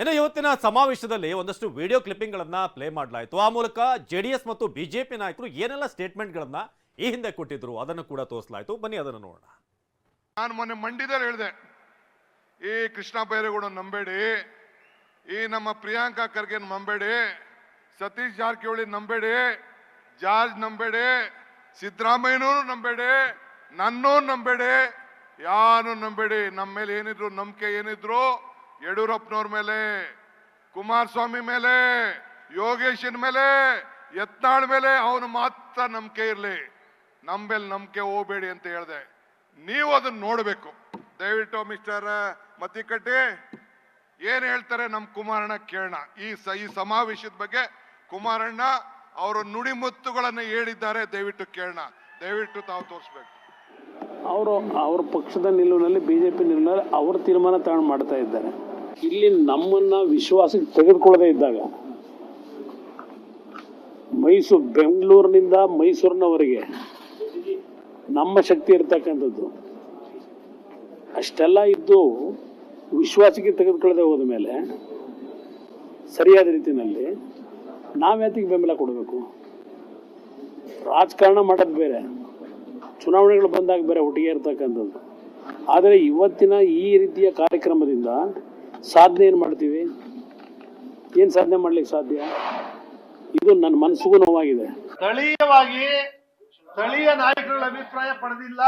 ಇನ್ನು ಇವತ್ತಿನ ಸಮಾವೇಶದಲ್ಲಿ ಒಂದಷ್ಟು ವಿಡಿಯೋ ಕ್ಲಿಪ್ಪಿಂಗ್ಗಳನ್ನು ಪ್ಲೇ ಮಾಡಲಾಯಿತು. ಆ ಮೂಲಕ ಜೆ ಡಿ ಎಸ್ ಮತ್ತು ಬಿಜೆಪಿ ನಾಯಕರು ಏನೆಲ್ಲ ಸ್ಟೇಟ್ಮೆಂಟ್ಗಳನ್ನು ಈ ಹಿಂದೆ ಕೊಟ್ಟಿದ್ರು ಅದನ್ನು ಕೂಡ ತೋರಿಸಲಾಯಿತು. ಬನ್ನಿ, ಅದನ್ನು ನೋಡೋಣ. ನಾನು ಮೊನ್ನೆ ಮಂಡಿದಲ್ಲಿ ಹೇಳಿದೆ. ಈ ಕೃಷ್ಣ ಬೈರೇಗೌಡ ನಂಬೇಡಿ, ಈ ನಮ್ಮ ಪ್ರಿಯಾಂಕಾ ಖರ್ಗೆ ನಂಬೇಡಿ, ಸತೀಶ್ ಜಾರಕಿಹೊಳಿ ನಂಬೇಡಿ, ಜಾರ್ಜ್ ನಂಬೇಡಿ ಸಿದ್ದರಾಮಯ್ಯನೂ ನಂಬೇಡಿ ನನ್ನೂ ನಂಬೇಡಿ, ಯಾರು ನಂಬೇಡಿ. ನಮ್ಮ ಮೇಲೆ ಏನಿದ್ರು ನಂಬಿಕೆ ಏನಿದ್ರು ಯಡಿಯೂರಪ್ಪನವ್ರ ಮೇಲೆ, ಕುಮಾರಸ್ವಾಮಿ ಮೇಲೆ, ಯೋಗೇಶನ್ ಮೇಲೆ, ಯತ್ನಾಳ್ ಮೇಲೆ ಅವನು ಮಾತ್ರ ನಂಬಿಕೆ ಇರಲಿ. ನಮ್ಮ ಮೇಲೆ ನಂಬಿಕೆ ಹೋಗಬೇಡಿ ಅಂತ ಹೇಳಿದೆ. ನೀವು ಅದನ್ನ ನೋಡಬೇಕು. ದಯವಿಟ್ಟು ಮಿಸ್ಟರ್ ಮತಿಕಟ್ಟಿ ಏನು ಹೇಳ್ತಾರೆ ನಮ್ಮ ಕುಮಾರಣ್ಣ ಕೇಳೋಣ. ಈ ಸ, ಈ ಸಮಾವೇಶದ ಬಗ್ಗೆ ಕುಮಾರಣ್ಣ ಅವರು ನುಡಿಮುತ್ತುಗಳನ್ನು ಹೇಳಿದ್ದಾರೆ, ದಯವಿಟ್ಟು ಕೇಳೋಣ. ದಯವಿಟ್ಟು ತಾವು ತೋರಿಸ್ಬೇಕು. ಅವರು, ಅವ್ರ ಪಕ್ಷದ ನಿಲುವಿನಲ್ಲಿ ಬಿ ಜೆ ಪಿ ನಿಲುವಿನಲ್ಲಿ ಅವ್ರ ತೀರ್ಮಾನ ತಗೊಂಡು ಮಾಡ್ತಾ ಇದ್ದಾರೆ. ಇಲ್ಲಿ ನಮ್ಮನ್ನ ವಿಶ್ವಾಸಕ್ಕೆ ತೆಗೆದುಕೊಳ್ಳದೇ ಇದ್ದಾಗ ಮೈಸೂರು, ಬೆಂಗಳೂರಿನಿಂದ ಮೈಸೂರಿನವರೆಗೆ ನಮ್ಮ ಶಕ್ತಿ ಇರ್ತಕ್ಕಂಥದ್ದು. ಅಷ್ಟೆಲ್ಲ ಇದ್ದು ವಿಶ್ವಾಸಕ್ಕೆ ತೆಗೆದುಕೊಳ್ಳದೆ ಹೋದ ಮೇಲೆ ಸರಿಯಾದ ರೀತಿಯಲ್ಲಿ ನಾವ್ಯಾತಿಗೆ ಬೆಂಬಲ ಕೊಡಬೇಕು? ರಾಜಕಾರಣ ಮಾಡೋದು ಬೇರೆ, ಚುನಾವಣೆಗಳು ಬಂದಾಗ ಬೇರೆ ಒಟ್ಟಿಗೆ ಇರ್ತಕ್ಕಂಥದ್ದು. ಆದರೆ ಇವತ್ತಿನ ಈ ರೀತಿಯ ಕಾರ್ಯಕ್ರಮದಿಂದ ಸಾಧನೆ ಏನು ಮಾಡ್ತೀವಿ? ಏನು ಸಾಧನೆ ಮಾಡ್ಲಿಕ್ಕೆ ಸಾಧ್ಯ? ಇದು ನನ್ನ ಮನಸ್ಸಿಗೂ ನೋವಾಗಿದೆ. ಸ್ಥಳೀಯವಾಗಿ ಸ್ಥಳೀಯ ನಾಯಕರುಗಳ ಅಭಿಪ್ರಾಯ ಪಡೆದಿಲ್ಲ.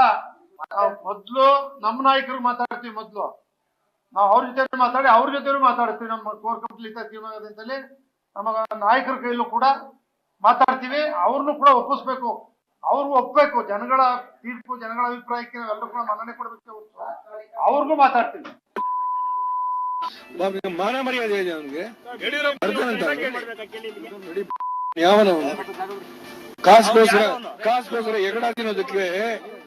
ನಾವು ಮೊದ್ಲು ನಮ್ಮ ನಾಯಕರು ಮಾತಾಡ್ತೀವಿ ಮೊದ್ಲು. ನಾವು ಅವ್ರ ಜೊತೆ ಮಾತಾಡಿ, ಅವ್ರ ಜೊತೆ ಮಾತಾಡ್ತೀವಿ. ನಮ್ಮ ಕೋರ್ ಕಂಪ್ಲೀಟ್ ಅಂತೇಳಿ ನಮ್ಮ ನಾಯಕರ ಕೈಲೂ ಕೂಡ ಮಾತಾಡ್ತೀವಿ. ಅವ್ರನ್ನು ಕೂಡ ಒಪ್ಪಿಸ್ಬೇಕು. ಅವ್ರಿಗೂ ಒಪ್ಪಬೇಕು ಜನಗಳ ತೀರ್ಪು, ಜನಗಳ ಅಭಿಪ್ರಾಯಕ್ಕೆ ನಾವೆಲ್ಲರೂ ಕೂಡ ಮನ್ನಣೆ ಕೊಡಬೇಕು. ಅವ್ರಿಗೂ ಮಾತಾಡ್ತೀವಿ. ಮಾನ ಮರ್ಯಾದೆ ಇದೆ ಅವನಿಗೆ ಯಾವನ ಕಾಸ್ಗೋಸ್ಕರ ಕಾಸ್ಗೋಸ್ಕರ ಎಗಡ ತಿನ್ನೋದಕ್ಕೆ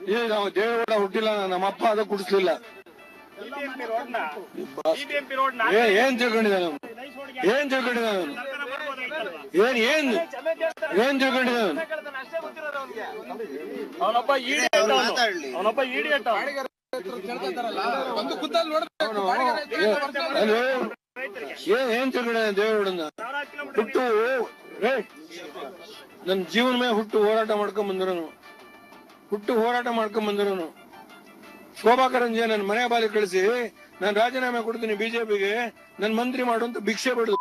ಈ ನಾವು ದೇವೇಗೌಡ ಹುಟ್ಟಿಲ್ಲ ನಮ್ಮ ಅಪ್ಪ ಅದ ಕುಡಿಸ್ಲಿಲ್ಲ ಏನ್ ತಿಳ್ಕೊಂಡಿದ್ದಾನೆ ಅವನು? ಏನ್ ತಿಳ್ಕೊಂಡಿದ್ದಾನೆ ಅವನು? ಏನ್ ಏನ್? ಏನ್ ತಿಳ್ಕೊಂಡಿದ ಅವನೊಬ್ಬ ಈಡಿ ಅವನೊಬ್ಬ ಏನ್ ಏನ್ ತಿಳ್ಕೊಂಡಿದ್ದಾನೆ ದೇವೇಗೌಡನ ಹುಟ್ಟು ನನ್ ಜೀವನ ಮೇಲೆ ಹುಟ್ಟು ಹೋರಾಟ ಮಾಡ್ಕೊಂಡ್ ಬಂದಿರೋನು ಹುಟ್ಟು ಹೋರಾಟ ಮಾಡ್ಕೊಂಡ್ ಬಂದಿರೋನು ಶೋಭಾ ಕರಂಜೆ ನನ್ನ ಮನೆ ಬಾಲಿ ಕಳಿಸಿ, ನಾನು ರಾಜೀನಾಮೆ ಕೊಡ್ತೀನಿ ಬಿಜೆಪಿಗೆ ನನ್ ಮಂತ್ರಿ ಮಾಡು ಅಂತ ಭಿಕ್ಷೆ ಬಿಡುದು.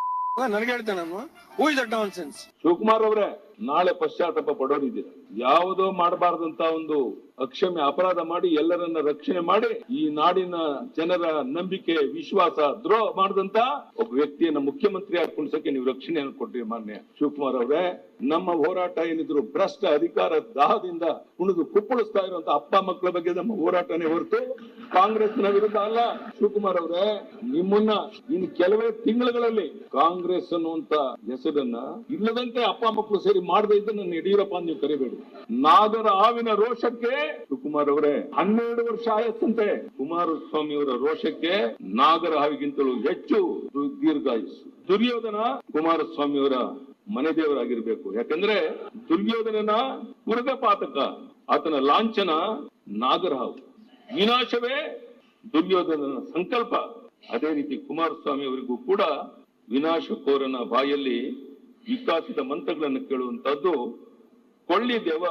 ನನಗೆ ಹೇಳ್ತೇನೆ ನಾನು. Who is that nonsense Shivakumar ಅವರೇ ನಾಳೆ ಪಶ್ಚಾತ್ತಾಪ ಪಡೋರಿದ್ದೀರ. ಯಾವುದೋ ಮಾಡಬಾರ್ದಂತ ಒಂದು ಅಕ್ಷಮ್ಯ ಅಪರಾಧ ಮಾಡಿ ಎಲ್ಲರನ್ನ ರಕ್ಷಣೆ ಮಾಡಿ ಈ ನಾಡಿನ ಜನರ ನಂಬಿಕೆ, ವಿಶ್ವಾಸ ದ್ರೋಹ ಮಾಡದಂತ ಒಬ್ಬ ವ್ಯಕ್ತಿಯನ್ನ ಮುಖ್ಯಮಂತ್ರಿ ಆಗಿ ಕುಣಿಸಕ್ಕೆ ನೀವು ರಕ್ಷಣೆಯನ್ನು ಕೊಟ್ಟಿರಿ ಮಾನ್ಯ ಶಿವಕುಮಾರ್ ಅವರೇ. ನಮ್ಮ ಹೋರಾಟ ಏನಿದ್ರು ಭ್ರಷ್ಟ ಅಧಿಕಾರ ದಾಹದಿಂದ ಕುಣಿದು ಕುಪ್ಪಳಿಸ್ತಾ ಇರುವಂತ ಅಪ್ಪ ಮಕ್ಕಳ ಬಗ್ಗೆ ನಮ್ಮ ಹೋರಾಟನೇ ಹೊರತು ಕಾಂಗ್ರೆಸ್ನ ವಿರುದ್ಧ ಅಲ್ಲ. ಶಿವಕುಮಾರ್ ಅವರೇ, ನಿಮ್ಮನ್ನ ಇನ್ ಕೆಲವೇ ತಿಂಗಳುಗಳಲ್ಲಿ ಕಾಂಗ್ರೆಸ್ ಅನ್ನುವಂತ ಹೆಸರನ್ನ ಇಲ್ಲದಂತೆ ಅಪ್ಪ ಮಕ್ಕಳು ಸೇರಿ ಮಾಡದೇ ಮಾಡಬೇಕು ನನ್ನ ಯಡಿಯೂರಪ್ಪ ನೀವು ಕರಿಬೇಡಿ. ನಾಗರ ಹಾವಿನ ರೋಷಕ್ಕೆ ಶಿವಕುಮಾರ್ ಅವರೇ ಹನ್ನೆರಡು ವರ್ಷ ಆಯಸ್ಸಂತೆ. ಕುಮಾರಸ್ವಾಮಿ ಅವರ ರೋಷಕ್ಕೆ ನಾಗರ ಹಾವಿಗಿಂತಲೂ ಹೆಚ್ಚು ದೀರ್ಘಾಯಸ್ಸು ದುರ್ಯೋಧನ ಕುಮಾರಸ್ವಾಮಿ ಅವರ ಮನೆ ದೇವರಾಗಿರ್ಬೇಕು ಯಾಕಂದ್ರೆ ದುರ್ಯೋಧನನ ಪುರಗಪಾತಕ ಆತನ ಲಾಂಛನ ನಾಗರಹಾವು ವಿನಾಶವೇ ದುರ್ಯೋಧನನ ಸಂಕಲ್ಪ. ಅದೇ ರೀತಿ ಕುಮಾರಸ್ವಾಮಿ ಅವರಿಗೂ ಕೂಡ ವಿನಾಶಕೋರನ ಬಾಯಲ್ಲಿ ವಿಕಾಸಿತ ಮಂತ್ರಗಳನ್ನು ಕೇಳುವಂತದ್ದು ಕೊಳ್ಳಿ ದೇವ